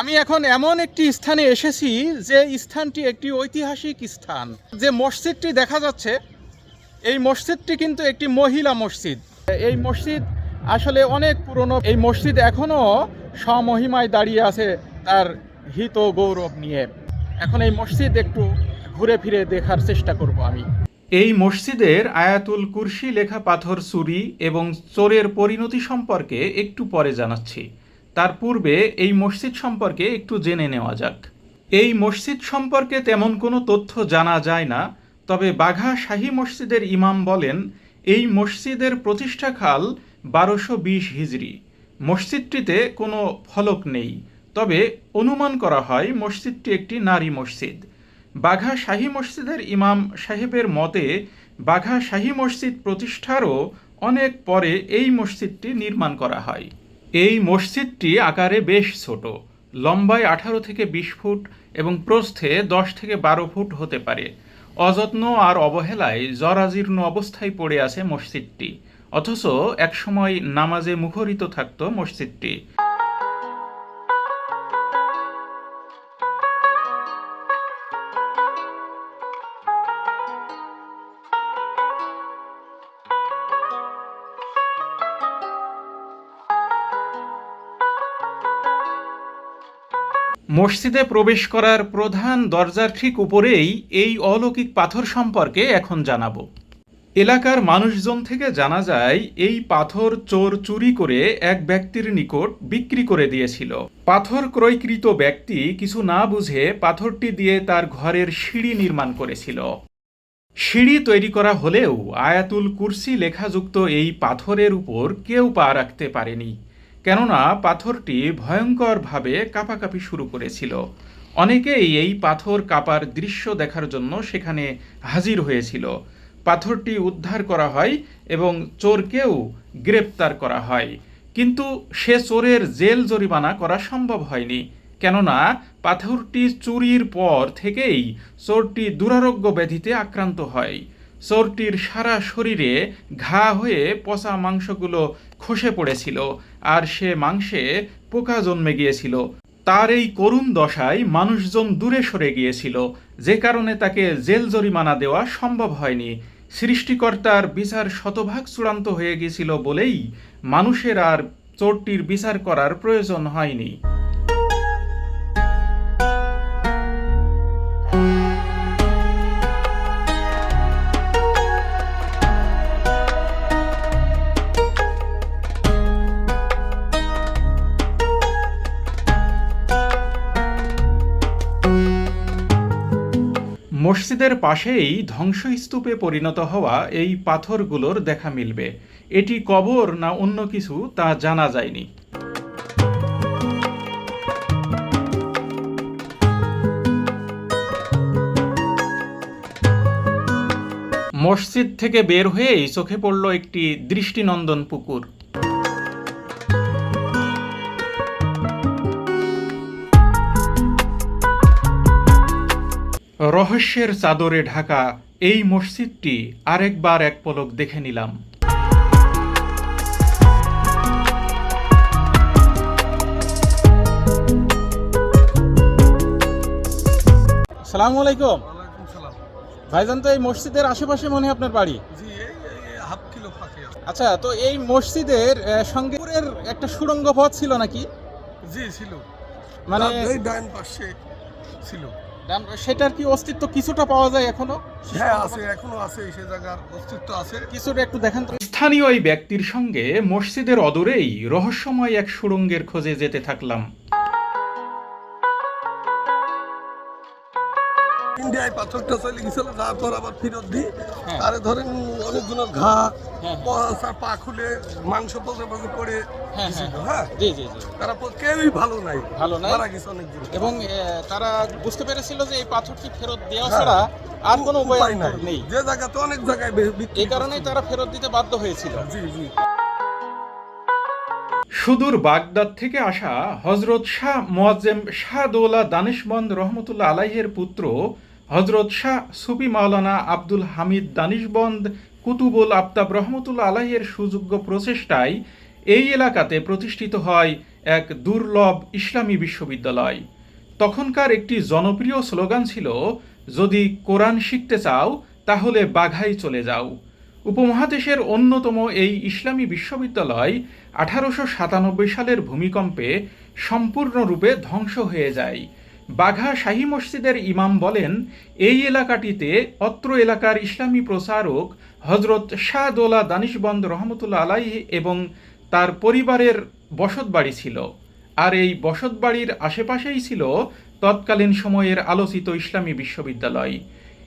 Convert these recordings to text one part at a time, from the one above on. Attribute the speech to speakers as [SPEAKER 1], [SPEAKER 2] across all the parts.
[SPEAKER 1] আমি এখন এমন একটি স্থানে এসেছি যে স্থানটি একটি ঐতিহাসিক স্থান। যে মসজিদটি দেখা যাচ্ছে, এই মসজিদটি কিন্তু একটি মহিলা মসজিদ। এই মসজিদ আসলে অনেক পুরনো। এই মসজিদ এখনও স্বমহিমায় দাঁড়িয়ে আছে তার হিত গৌরব নিয়ে। এখন এই মসজিদ একটু ঘুরে ফিরে দেখার চেষ্টা করব আমি। এই মসজিদের আয়াতুল কুরসি লেখা পাথর চুরি এবং চোরের পরিণতি সম্পর্কে একটু পরে জানাচ্ছি। তার পূর্বে এই মসজিদ সম্পর্কে একটু জেনে নেওয়া যাক। এই মসজিদ সম্পর্কে তেমন কোনো তথ্য জানা যায় না, তবে বাঘা শাহী মসজিদের ইমাম বলেন, এই মসজিদের প্রতিষ্ঠাকাল বারোশো বিশ হিজড়ি মসজিদটিতে কোনো ফলক নেই, তবে অনুমান করা হয় মসজিদটি একটি নারী মসজিদ। বাঘা শাহী মসজিদের ইমাম সাহেবের মতে, বাঘা শাহী মসজিদ প্রতিষ্ঠারও অনেক পরে এই মসজিদটি নির্মাণ করা হয়। এই মসজিদটি আকারে বেশ ছোট, লম্বায় আঠারো থেকে বিশ ফুট এবং প্রস্থে দশ থেকে বারো ফুট হতে পারে। অযত্ন আর অবহেলায় জরাজীর্ণ অবস্থায় পড়ে আছে মসজিদটি, অথচ একসময় নামাজে মুখরিত থাকত মসজিদটি। মসজিদে প্রবেশ করার প্রধান দরজার ঠিক উপরেই এই অলৌকিক পাথর সম্পর্কে এখন জানাব। এলাকার মানুষজন থেকে জানা যায়, এই পাথর চোর চুরি করে এক ব্যক্তির নিকট বিক্রি করে দিয়েছিল। পাথর ক্রয়কৃত ব্যক্তি কিছু না বুঝে পাথরটি দিয়ে তার ঘরের সিঁড়ি নির্মাণ করেছিল। সিঁড়ি তৈরি করা হলেও আয়াতুল কুরসি লেখাযুক্ত এই পাথরের উপর কেউ পা রাখতে পারেনি। কেননা পাথরটি ভয়ঙ্করভাবে কাঁপাকাঁপি শুরু করেছিল। অনেকেই এই পাথর কাপার দৃশ্য দেখার জন্য সেখানে হাজির হয়েছিল। পাথরটি উদ্ধার করা হয় এবং চোরকেও গ্রেপ্তার করা হয়। কিন্তু সে চোরের জেল জরিমানা করা সম্ভব হয়নি, কেননা পাথরটি চুরির পর থেকেই চোরটি দুরারোগ্য ব্যাধিতে আক্রান্ত হয়। চোরটির সারা শরীরে ঘা হয়ে পচা মাংসগুলো খসে পড়েছিল, আর সে মাংসে পোকা জন্মে গিয়েছিল। তার এই করুণ দশায় মানুষজন দূরে সরে গিয়েছিল, যে কারণে তাকে জেল জরিমানা দেওয়া সম্ভব হয়নি। সৃষ্টিকর্তার বিচার শতভাগ চূড়ান্ত হয়ে গিয়েছিল বলেই মানুষের আর চোরটির বিচার করার প্রয়োজন হয়নি। মসজিদের পাশেই ধ্বংসস্তূপে পরিণত হওয়া এই পাথরগুলোর দেখা মিলবে। এটি কবর না অন্য কিছু তা জানা যায়নি। মসজিদ থেকে বের হয়েই চোখে পড়ল একটি দৃষ্টিনন্দন পুকুর। রহস্যের চাদরে ঢাকা এই মসজিদটি আরেকবার এক পলক দেখে নিলাম। সালামু আলাইকুম।
[SPEAKER 2] ওয়ালাইকুম সালাম।
[SPEAKER 1] ভাইজান তো এই মসজিদের আশেপাশে মনে হয় আপনার বাড়ি?
[SPEAKER 2] জি এই এই হাফ কিলো ফাঁকে। আছে।
[SPEAKER 1] আচ্ছা তো এই মসজিদের সঙ্গে একটা সুড়ঙ্গ পথ ছিল নাকি?
[SPEAKER 2] জি ছিল।
[SPEAKER 1] মানে
[SPEAKER 2] ডাইন পাশে ছিল।
[SPEAKER 1] ডান- সেটার কি অস্তিত্ব কিছুটা পাওয়া যায় এখনও?
[SPEAKER 2] হ্যাঁ আছে এখনও আছে সে জায়গার অস্তিত্ব আছে।
[SPEAKER 1] কিছুটা একটু দেখেন তো। স্থানীয় ওই ব্যক্তির সঙ্গে মসজিদের অদূরেই রহস্যময় এক সুরঙ্গের খোঁজে যেতে থাকলাম।
[SPEAKER 2] ইন্ডিয়ায় পাথরটা চলে গেছিল তারপর আবার ফেরত দিই।
[SPEAKER 1] হ্যাঁ।
[SPEAKER 2] আরে ধরেন অনেকজনের ঘা
[SPEAKER 1] হ্যাঁ,
[SPEAKER 2] পা- খুলে মাংস পচে পচে পড়ে
[SPEAKER 1] হ্যাঁ,
[SPEAKER 2] তারা কেউই ভালো নাই।
[SPEAKER 1] ভালো নাই।
[SPEAKER 2] মারা গেছে অনেকজন।
[SPEAKER 1] এবং তারা বুঝতে পেরেছিল যে এই পাথরটি ফেরত দেওয়া
[SPEAKER 2] হ্যাঁ।
[SPEAKER 1] ছাড়া আর কোনো উপায়
[SPEAKER 2] উপায় নেই। যে জায়গাতে অনেক জায়গায়
[SPEAKER 1] এই কারণেই তারা ফেরত দিতে বাধ্য হয়েছিল।
[SPEAKER 2] জি জি।
[SPEAKER 1] সুদূর বাগদাদ থেকে আসা হজরত শাহ মোয়াজ্জেম শাহ দৌলা দানিশবন্দ রহমতুল্লাহ আলাইহের পুত্র হজরত শাহ সুফি মাওলানা আব্দুল হামিদ দানিশবন্দ কুতুবুল আফতাব রহমতুল্লাহ আলাইহের সুযোগ্য প্রচেষ্টায় এই এলাকাতে প্রতিষ্ঠিত হয় এক দুর্লভ ইসলামী বিশ্ববিদ্যালয়। তখনকার একটি জনপ্রিয় স্লোগান ছিল, যদি কোরআন শিখতে চাও, তাহলে বাঘাই চলে যাও। উপমহাদেশের অন্যতম এই ইসলামী বিশ্ববিদ্যালয় আঠারোশো সাতানব্বই সালের ভূমিকম্পে সম্পূর্ণরূপে ধ্বংস হয়ে যায়। বাঘা শাহী মসজিদের ইমাম বলেন, এই এলাকাটিতে অত্র এলাকার ইসলামী প্রচারক হজরত শাহদোলা দানিশবন্দ রহমতুল্লা আলাইহি এবং তার পরিবারের বসতবাড়ি ছিল। আর এই বসত বাড়ির আশেপাশেই ছিল তৎকালীন সময়ের আলোচিত ইসলামী বিশ্ববিদ্যালয়।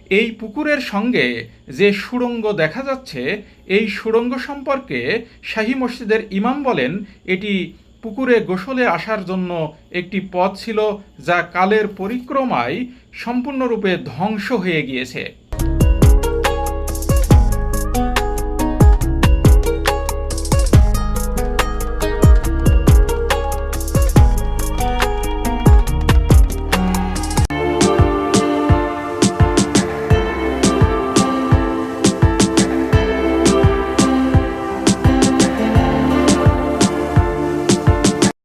[SPEAKER 1] এই পুকুরের সঙ্গে যে সুড়ঙ্গ দেখা যাচ্ছে, এই সুড়ঙ্গ সম্পর্কে শাহী মসজিদের ইমাম বলেন, এটি পুকুরে গোসলে আসার জন্য একটি পথ ছিল যা কালের পরিক্রমায় সম্পূর্ণরূপে ধ্বংস হয়ে গিয়েছে।